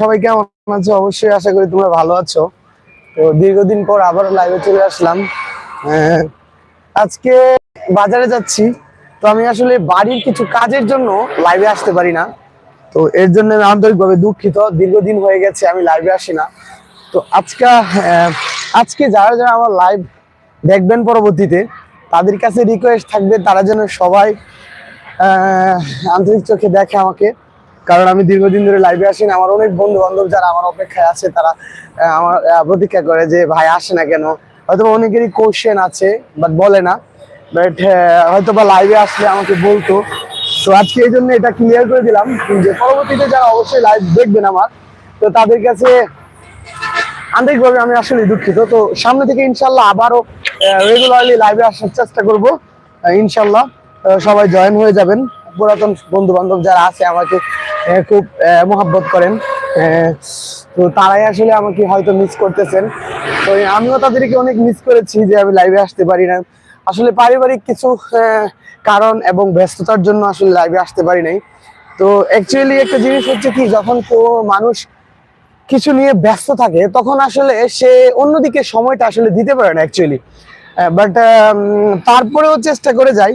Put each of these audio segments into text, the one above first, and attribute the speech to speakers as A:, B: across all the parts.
A: সবাই কেমন আছো? অবশ্যই আশা করি তোমরা ভালো আছো। তো দীর্ঘদিন পর আবার লাইভে চলে আসলাম। আজকে বাজারে যাচ্ছি। তো আমি আসলে বাড়ির কিছু কাজের জন্য লাইভে আসতে পারি না। তো এর জন্য আমি আন্তরিকভাবে দুঃখিত। দীর্ঘদিন হয়ে গেছে, আমি লাইভে আসি না। তো আজকে আজকে যারা যারা আমার লাইভ দেখবেন পরবর্তীতে, তাদের কাছে রিকোয়েস্ট থাকবে, তারা যেন সবাই আন্তরিক চোখে দেখে আমাকে। কারণ আমি দীর্ঘদিন ধরে লাইভে আসি না আমার অনেক বন্ধু বান্ধব যারা আমার অপেক্ষায় আছে, তারা আমার প্রতীক্ষা করে যে, ভাই, আসে না কেন? হয়তো অনেকেরই কোশ্চেন আছে বাট বলে না। বাট হয়তো বা লাইভে আসলে আমাকে বলতো। তো আজকে এই জন্য এটা ক্লিয়ার করে দিলাম যে, পরবর্তীতে যারা অবশ্যই লাইভ দেখবেন আমার, তো তাদের কাছে আন্তরিকভাবে আমি আসলে দুঃখিত। তো সামনে থেকে ইনশাল্লাহ আবারও রেগুলারলি লাইভে আসার চেষ্টা করব। ইনশাল্লাহ সবাই জয়েন হয়ে যাবেন। পুরাতন বন্ধু বান্ধব যারা আছে আমাকে খুব মোহাব্বত করেন। তো তারাই আসলে আমাকে হয়তো মিস করতেছেন। তো আমিও তাদেরকে অনেক মিস করেছি যে আমি লাইভে আসতে পারি না। আসলে পারিবারিক কিছু কারণ এবং ব্যস্ততার জন্য আসলে লাইভে আসতে পারি নাই। তো অ্যাকচুয়ালি একটা জিনিস হচ্ছে কি যখন কোনো মানুষ কিছু নিয়ে ব্যস্ত থাকে তখন আসলে সে অন্যদিকে সময়টা আসলে দিতে পারে না অ্যাকচুয়ালি বাট তারপরেও চেষ্টা করে আহ,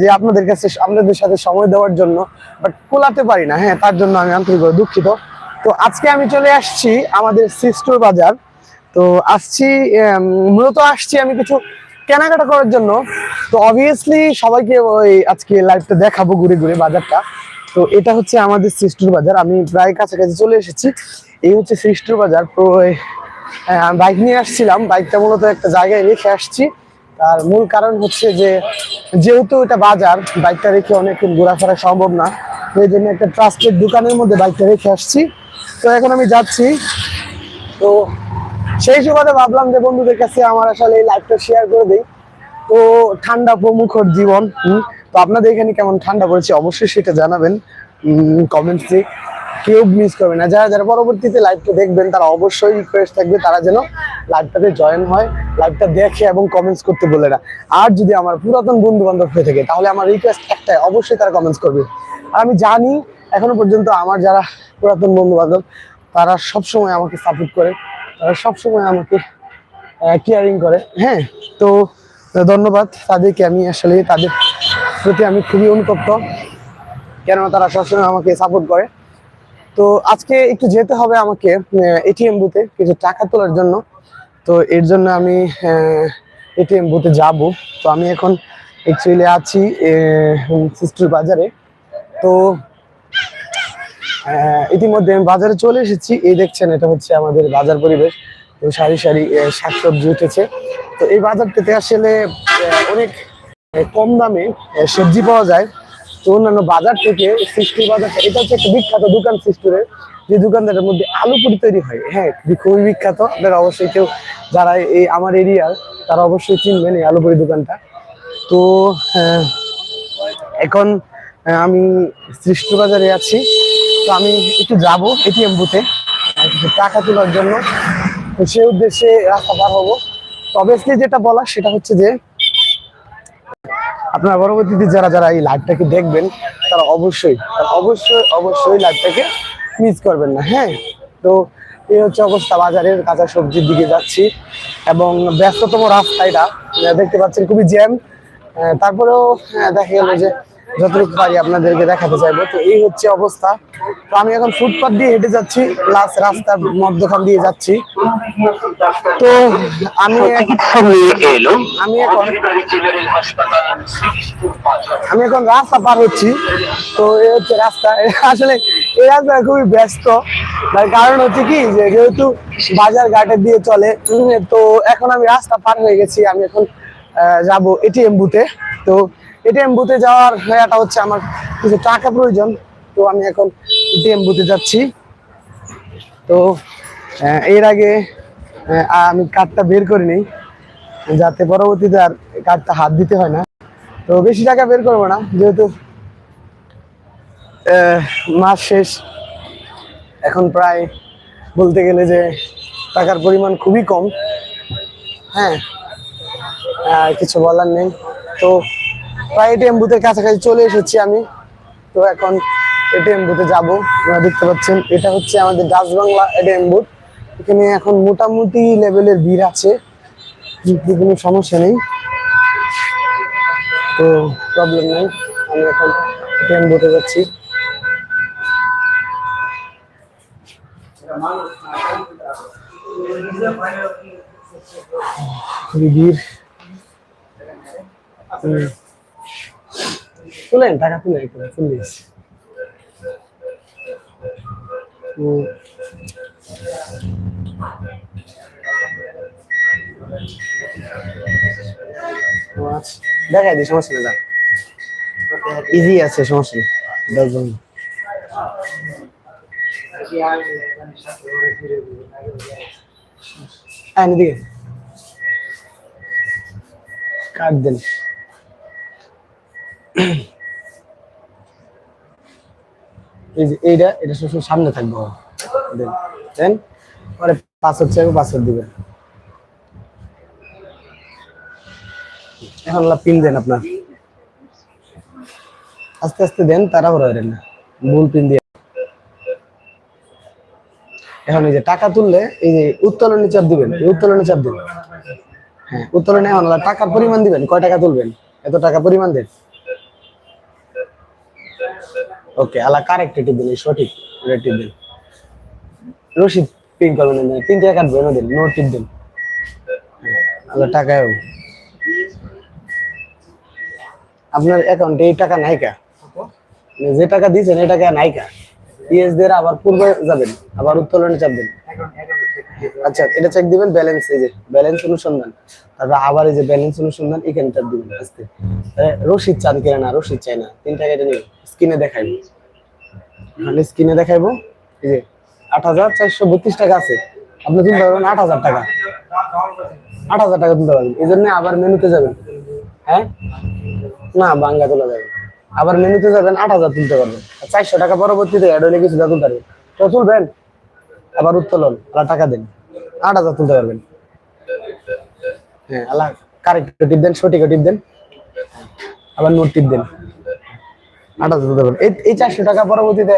A: যে আপনাদের কাছে আপনাদের সাথে সময় দেওয়ার জন্য বাট কোলাতে পারি না হ্যাঁ তার জন্য আমি আন্তরিকভাবে দুঃখিত। তো আজকে আমি চলে আসছি আমাদের সিস্টোর বাজার। তো আসছি মূলত আসছি আমি কিছু কেনাকাটা করার জন্য। তো অবভিয়াসলি সবাইকে ওই আজকে লাইভটা দেখাবো ঘুরে ঘুরে বাজারটা। তো এটা হচ্ছে আমাদের সৃষ্টির বাজার। আমি প্রায় কাছাকাছি চলে এসেছি। এই হচ্ছে সৃষ্টির বাজার। তো বাইক নিয়ে আসছিলাম। বাইকটা মূলত একটা জায়গায় রেখে আসছি। তার মূল কারণ হচ্ছে যে, যেহেতু এটা বাজার, বাইকটা রেখে অনেকক্ষণ ঘোরাফেরা সম্ভব না এই জন্য একটা ট্রাস্টের দোকানের মধ্যে বাইকটা রেখে আসছি। তো এখন আমি যাচ্ছি। তো সেই সুবাদে ভাবলাম যে বন্ধুদের কাছে আমার আসলে এই লাইফটা শেয়ার করে দিই। তো ঠান্ডা প্রমুখর জীবন তো আপনাদের এখানে কেমন ঠান্ডা পড়েছে অবশ্যই সেটা জানাবেন কমেন্টসে কেউ মিস করবে না। যারা যারা পরবর্তীতে লাইভটা দেখবেন, তারা অবশ্যই রিকোয়েস্ট থাকবে, তারা যেন লাইভটাতে জয়েন হয় লাইভটা দেখে এবং কমেন্টস করতে বলে না। আর যদি আমার পুরাতন বন্ধু বান্ধব হয়ে থাকে, তাহলে আমার রিকোয়েস্ট একটাই, অবশ্যই তারা কমেন্টস করবে। আর আমি জানি, এখনও পর্যন্ত আমার যারা পুরাতন বন্ধু বান্ধব তারা সবসময় আমাকে সাপোর্ট করে, তারা সবসময় আমাকে কেয়ারিং করে। হ্যাঁ তো, ধন্যবাদ তাদেরকে। আমি আসলে তাদের প্রতি আমি খুবই অনুতপ্ত। কেননা তারা সবসময় আমাকে সাপোর্ট করে। তো আজকে একটু যেতে হবে আমাকে এটিএম বুথে কিছু টাকা তোলার জন্য। তো এর জন্য আমি এটিএম বুথে যাব। তো আমি এখন অ্যাকচুয়ালি আছি সিস্টুর বাজারে। তো ইতিমধ্যে আমি বাজারে চলে এসেছি। এই দেখছেন, এটা হচ্ছে আমাদের বাজার পরিবেশ। তো সারি সারি শাকসবজি উঠেছে। তো এই বাজারটাতে আসলে অনেক কম দামে সবজি পাওয়া যায়। তো অন্যান্য বাজার থেকে সৃষ্টির বাজার এটা হচ্ছে একটা বিখ্যাত দোকান সৃষ্টিরের যে দোকানদারের মধ্যে আলু পুরি তৈরি হয়। হ্যাঁ খুবই- বিখ্যাত। আপনারা অবশ্যই কেউ যারা এই আমার এরিয়ার তারা অবশ্যই চিনবেন এই আলু পুরি দোকানটা। তো আহ, এখন আমি সৃষ্টি বাজারে আছি। তো আমি একটু যাব এটিএম বুথে টাকা তোলার জন্য। সেই উদ্দেশ্যে রাস্তা পার হব। অবভিয়াসলি যেটা বলা সেটা হচ্ছে যে আপনারা পরবর্তীতে যারা যারা এই লাইভটাকে দেখবেন, তারা অবশ্যই অবশ্যই অবশ্যই লাইভটাকে মিস করবেন না হ্যাঁ? তো এই হচ্ছে অবস্থা, বাজারের কাঁচা সবজির দিকে যাচ্ছি এবং ব্যস্ততম রাস্তা এটা। দেখতে পাচ্ছেন, খুবই জ্যাম তারপরেও দেখা গেল যে যতটুকু পারি আপনাদেরকে দেখাতে চাইব। তো এই হচ্ছে অবস্থা। তো আমি এখন ফুটপাথ দিয়ে হেঁটে যাচ্ছি প্লাস রাস্তার মধ্যখান দিয়ে যাচ্ছি। তো আমি আমি এখন আমি এখন রাস্তা পার হচ্ছি। তো এই হচ্ছে রাস্তা। আসলে এই রাস্তা খুবই ব্যস্ত। তার কারণ হচ্ছে কি যে যেহেতু বাজার ঘাটে দিয়ে চলে তো এখন আমি রাস্তা পার হয়ে গেছি। আমি এখন আহ, যাব এটিএম বুথে তো এটিএম বুথে যাওয়ার এটা হচ্ছে আমার কিছু টাকা প্রয়োজন। তো আমি এখন এটিএম বুথে যাচ্ছি। তো এর আগে আমি কার্ডটা বের করে নিই যাতে পরবর্তীতে আর কার্ডটা হাত দিতে হয় না। তো বেশি টাকা বের করব না, যেহেতু মাস শেষ। এখন প্রায় বলতে গেলে যে টাকার পরিমাণ খুবই কম। হ্যাঁ কিছু বলার নেই। তো প্রায় এটিএম বুথের কাছাকাছি চলে এসেছি আমি। তো এখন এটিএম বুথে যাব, আপনারা দেখতে পাচ্ছেন। এটা হচ্ছে আমাদের ডাচ বাংলা এটিএম বুথ এখানে এখন মোটামুটি লেভেলের ভিড় আছে। কোনো সমস্যা নেই। তো প্রবলেম নেই। আমি এখন এটিএম বুথে যাচ্ছি। ভিড়। হুম। তুলেন টাকা তুলে চল্লিশ। আচ্ছা। দেখাই দিই, সমস্যা নেই ইজি আছে, সমস্যা নেই দশ জন হ্যাঁ কাট দেন এই যে এইটা, এটা সবসময় সামনে থাকবে দেন পরে পাসওয়ার্ড চাইবে পাসওয়ার্ড দিবেন। এখন পিন দেন আপনার। আস্তে আস্তে দেন তারা বড় না। ভুল পিন দিয়ে। এখন এই যে টাকা তুললে, এই যে উত্তোলনে চাপ দিবেন, এই উত্তোলনে চাপ দিবেন। হ্যাঁ উত্তোলনে এখন টাকার পরিমাণ দিবেন, কয় টাকা তুলবেন? এত টাকা পরিমাণ দেন। ওকে আলা কারেক্ট এটি দিলে সঠিক রেটি দিন রশিদ পিন করবেন না তিন টাকা কাটবেন ওদের টিপ দিন আল্লাহ টাকা আপনার অ্যাকাউন্টে এই টাকা নাই কা? মানে যে টাকা দিয়েছেন, এই টাকা নাই কা? ইএস দিয়ে আবার পূর্বে যাবেন, আবার উত্তোলনে চাপ দেন আচ্ছা এটা চেক দিবেন ব্যালেন্স এই যে ব্যালেন্স অনুসন্ধান। তারপর আবার এই যে ব্যালেন্স অনুসন্ধান এখানে চাপ দিবেন আস্তে এ, রসিদ চান কিনা না? রসিদ চাই না। তিন টাকা এটা নিন স্ক্রিনে দেখাইবো মানে স্ক্রিনে দেখাইবো। এই যে আট হাজার চারশো বত্রিশ টাকা আছে। আপনি তুলতে পারবেন আট হাজার টাকা। আট হাজার টাকা তুলতে পারবেন। এই জন্য আবার মেনুতে যাবেন। হ্যাঁ? না বাঙ্গা তোলা যাবে আবার মেনুতে যাবেন আট হাজার তুলতে পারবেন। চারশো টাকা পরবর্তীতে অ্যাড হলে কিছু তুলতে পারবেন। তো তুলবেন? আবার উত্তোলন আল্লাহ টাকা দেন। আট হাজার তুলতে পারবেন। হ্যাঁ আল্লাহ কারেক্ট টিপ দেন, সঠিক টিপ দেন। আবার নোট টিপ দেন। আট হাজার তুলতে পারবেন। এই চারশো টাকা পরবর্তীতে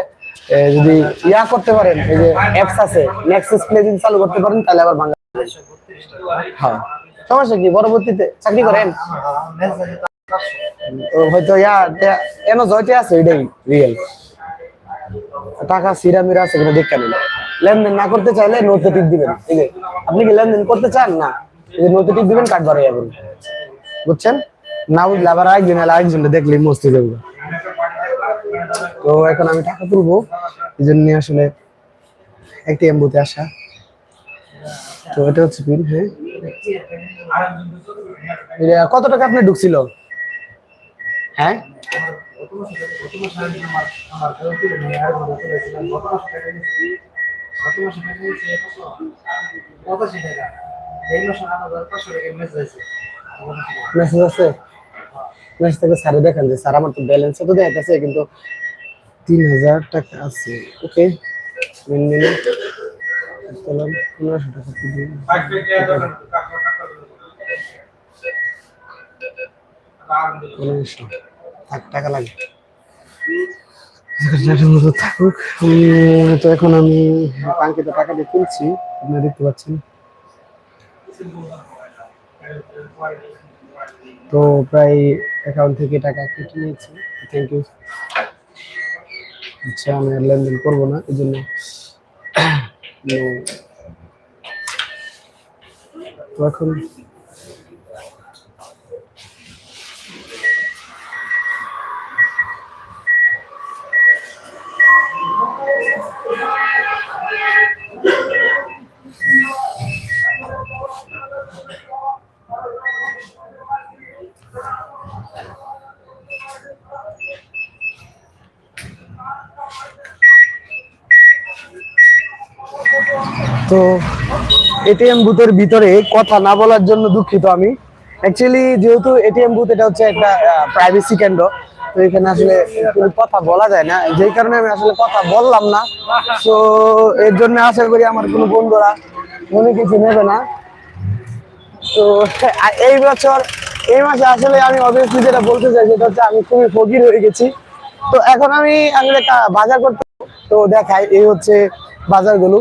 A: যদি ইয়া করতে পারেন, এই যে অ্যাপস আছে নেক্সাস প্লে যদি চালু করতে পারেন, তাহলে আবার বাংলা হ্যাঁ। সমস্যা কি? পরবর্তীতে চাকরি করেন? হয়তো ইয়া এন জয়তে আছে এটাই রিয়েল টাকা সিরা মিরা আছে কিনা দেখতে নেই লেনদেন না করতে চাইলে নোটে টিপ দিবেন। ঠিক আছে আপনি কি লেনদেন করতে চান? না। নোটে টিপ দিবেন কার্ড বাড়াইয়া করুন বুঝছেন? না বুঝলে আবার আরেকজন এলে আরেকজন দেখলে মস্তি যাবে। তো এখন আমি টাকা তুলবো। এই জন্য আসলে একটি এমবুতে আসা। তো এটা হচ্ছে পিন হ্যাঁ। এটা কত টাকা আপনি ঢুকছিল? হ্যাঁ? মেসেজ আছে? মেসেজ থেকে স্যারে দেখেন যে স্যার আমার তো ব্যালেন্স তো দেখাচ্ছে কিন্তু তিন হাজার টাকা আছে। ওকে মেন মেনু তাহলে পনেরোশো টাকা দিন। পনেরোশো টাকা। টাকার মতো থাকুক। তো এখন আমি কাঙ্ক্ষিত টাকা দিয়ে তুলছি আপনারা দেখতে পাচ্ছেন। তো প্রায় অ্যাকাউন্ট থেকে টাকা কেটে নিয়েছি। থ্যাংক ইউ আচ্ছা আমি আর লেনদেন করব না, এই জন্য। তো এখন এটিএম বুথের ভিতরে কথা না বলার জন্য দুঃখিত আমি। অ্যাকচুয়ালি যেহেতু এটিএম বুথ এটা হচ্ছে একটা প্রাইভেসি কেন্দ্র, তো এখানে আসলে কথা বলা যায় না। যেই কারণে আমি আসলে কথা বললাম না। এর জন্য আশা করি আমার কোনো বন্ধুরা মনে কিছু নেবে না। তো এই বছর, এই মাসে আসলে আমি অবভিয়াসলি যেটা বলতে চাই সেটা হচ্ছে আমি খুবই ফকির হয়ে গেছি। তো এখন আমি আসলে বাজার করতে তো দেখাই, এই হচ্ছে বাজারগুলো।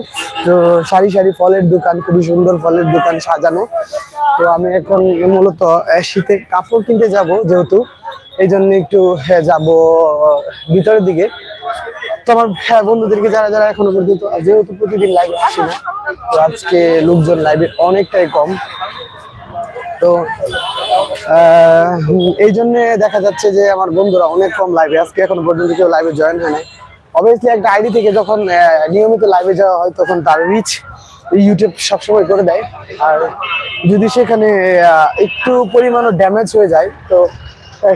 A: তো সারি সারি ফলের দোকান খুবই সুন্দর ফলের দোকান সাজানো। তো আমি এখন মূলত শীতে কাপড় কিনতে যাব যেহেতু। এই জন্য একটু হ্যাঁ, যাব ভিতরের দিকে। তো আমার হ্যাঁ, বন্ধুদেরকে যারা যারা এখনও পর্যন্ত যেহেতু প্রতিদিন লাইভে আসি না তো আজকে লোকজন লাইভে অনেকটাই কম। তো এই জন্য দেখা যাচ্ছে যে আমার বন্ধুরা অনেক কম লাইভে আজকে এখনও পর্যন্ত কেউ লাইভে জয়েন হয় নাই অবভিয়াসলি একটা আইডি থেকে যখন নিয়মিত লাইভে যাওয়া হয়, তখন তার রিচ ইউটিউব সবসময় করে দেয়। আর যদি সেখানে একটু পরিমাণও ড্যামেজ হয়ে যায়, তো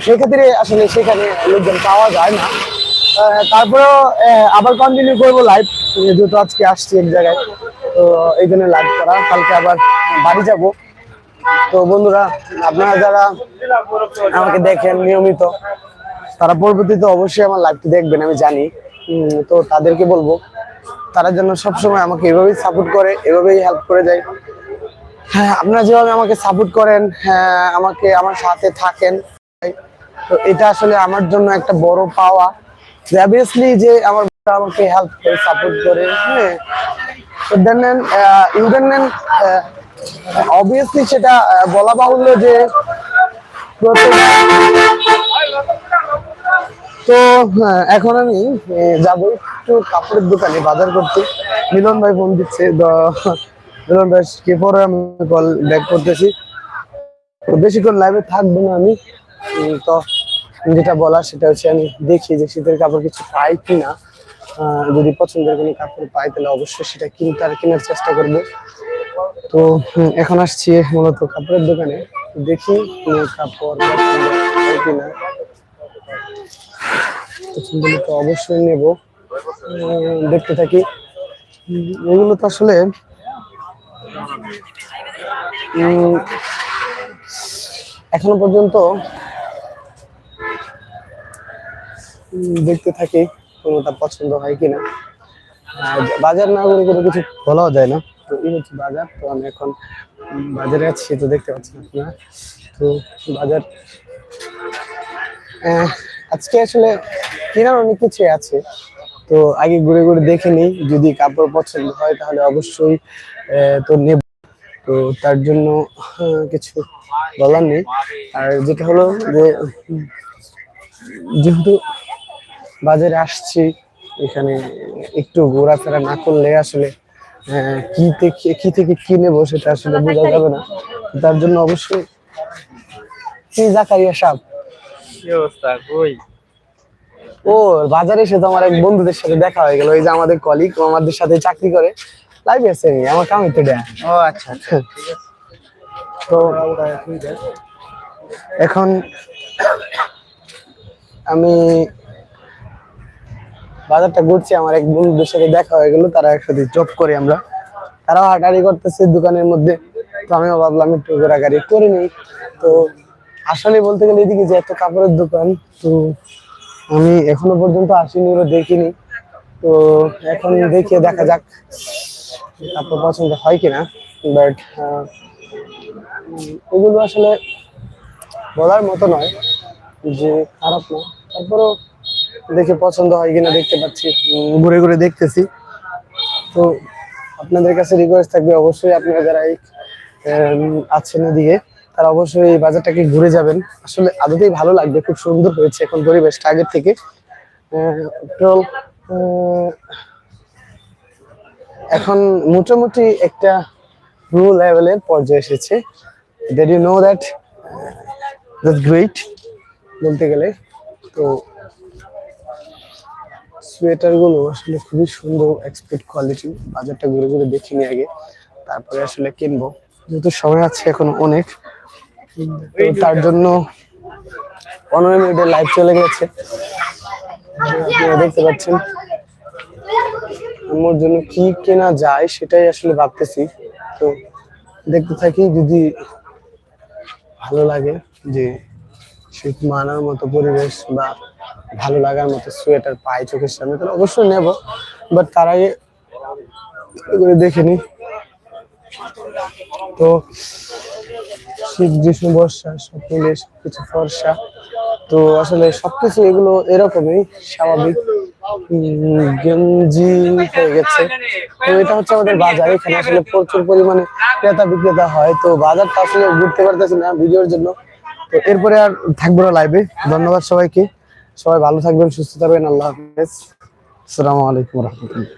A: সেক্ষেত্রে আসলে সেখানে লোকজন পাওয়া যায় না। তারপরেও আবার কন্টিনিউ করব লাইভ যেহেতু আজকে আসছি এক জায়গায়। তো, এই জন্য লাইভ করা। কালকে আবার বাড়ি যাব। তো, বন্ধুরা, আপনারা যারা আমাকে দেখেন নিয়মিত, তারা পরবর্তীতে অবশ্যই আমার লাইভটি দেখবেন, আমি জানি। তো তাদেরকে বলব, তারা যেন সবসময় আমাকে এভাবেই সাপোর্ট করে, এভাবেই হেল্প করে যায়। হ্যাঁ আপনারা যেভাবে আমাকে সাপোর্ট করেন হ্যাঁ আমাকে, আমার সাথে থাকেন, তো এটা আসলে আমার জন্য একটা বড় পাওয়া। অবভিয়াসলি যে আমার আমাকে হেল্প করে সাপোর্ট করে হ্যাঁ তো অবভিয়াসলি সেটা বলা বাহুল্য যে প্রথম- তো হ্যাঁ, এখন আমি যাব একটু কাপড়ের দোকানে বাজার করতে। মিলন ভাই ফোন দিচ্ছে মিলন ভাইকে পরে আমি কল ব্যাক করতেছি। তো বেশিক্ষণ লাইভে থাকব না আমি। তো যেটা বলার সেটা হচ্ছে আমি দেখি যে শীতের কাপড় কিছু পাই কিনা। যদি পছন্দের কোনো কাপড় পাই তাহলে অবশ্যই সেটা কিনতে আর কেনার চেষ্টা করব। তো এখন আসছি মূলত কাপড়ের দোকানে। দেখি কাপড় কিনা। পছন্দ অবশ্যই নেব। দেখতে থাকি। এগুলো তো আসলে এখনও পর্যন্ত দেখতে থাকি কোনোটা পছন্দ হয় কিনা। বাজার না করে কোনো কিছু বলাও যায় না। তো এই হচ্ছে বাজার। তো আমি এখন বাজারে আছি, তো দেখতে পাচ্ছেন আপনারা। তো বাজার আজকে আসলে কেনার অনেক কিছু আছে। তো আগে ঘুরে ঘুরে দেখে নিই, যদি কাপড় পছন্দ হয় তাহলে অবশ্যই তো নেব। তো তার জন্য কিছু বলার নেই। আর যেটা হলো যে, যেহেতু বাজারে আসছি, এখানে একটু ঘোরাফেরা না করলে আসলে কি থেকে কি থেকে কি নেব সেটা আসলে বোঝা যাবে না। তার জন্য অবশ্যই জাকারিয়া সাহেব
B: কি অবস্থা? কই?
A: ও বাজারে এসে তো আমার এক বন্ধুদের সাথে দেখা হয়ে গেল। ওই যে আমাদের কলিগ আমাদের সাথে চাকরি করে। লাইভে আছে আমার কাম দেয়া।
B: ও আচ্ছা আচ্ছা।
A: তো এখন আমি বাজারটা ঘুরছি। আমার এক বন্ধুদের সাথে দেখা হয়ে গেল তারা একসাথে জব করি আমরা। তারাও হাঁটাহাঁটি করতেছে দোকানের মধ্যে। তো আমিও ভাবলাম একটু ঘোরাঘুরি করে নিই। তো আসলে বলতে গেলে এদিকে যে এত কাপড়ের দোকান, তো আমি এখনও পর্যন্ত আসিনি ওরা দেখিনি। তো এখন দেখিয়ে দেখা যাক কাপড় পছন্দ হয় কিনা। বাট এগুলো আসলে বলার মতো নয় যে খারাপ না। তারপরেও দেখে পছন্দ হয় কিনা দেখতে পাচ্ছি ঘুরে ঘুরে দেখতেছি। তো আপনাদের কাছে রিকোয়েস্ট থাকবে অবশ্যই আপনারা যারা আছেন এদিকে। তারা অবশ্যই এই বাজারটাকে ঘুরে যাবেন। আসলে আদতেই ভালো লাগবে, খুব সুন্দর হয়েছে এখন পরিবেশটা আগের থেকে। এখন মোটামুটি একটা রু লেভেলের পর্যায়ে এসেছে। That you know that that great বলতে গেলে। তো সোয়েটারগুলো আসলে খুবই সুন্দর এক্সপেক্ট কোয়ালিটি বাজারটা ঘুরে ঘুরে দেখিনি আগে, তারপরে আসলে কিনবো। যেহেতু সময় আছে এখন অনেক তার জন্য পনেরো মিনিটের লাইভ চলে গেছে। আপনারা দেখতে পাচ্ছেন। আমার জন্য কি কেনা যায় সেটাই আসলে ভাবতেছি। তো দেখতে থাকি যদি ভালো লাগে যে শীত মানার মতো পরিবেশ বা ভালো লাগার মতো সোয়েটার পাই চোখের সামনে, তাহলে অবশ্যই নেব। বাট তার আগে দেখে নি তো শীত, গ্রীষ্ম, বর্ষা, সব মিলে কিছু ফর্সা। তো আসলে সবকিছু এগুলো এরকমই স্বাভাবিক। গেঞ্জি হয়ে গেছে। তো এটা হচ্ছে আমাদের বাজার। এখানে আসলে প্রচুর পরিমাণে ক্রেতা বিক্রেতা হয়। তো বাজারটা আসলে ঘুরতে পারতেছি না ভিডিওর জন্য। তো এরপরে আর থাকব না লাইভে ধন্যবাদ সবাইকে। সবাই ভালো থাকবেন, সুস্থ থাকবেন। আল্লাহ হাফেজ। আসসালামু আলাইকুম রহমতুল্লাহ।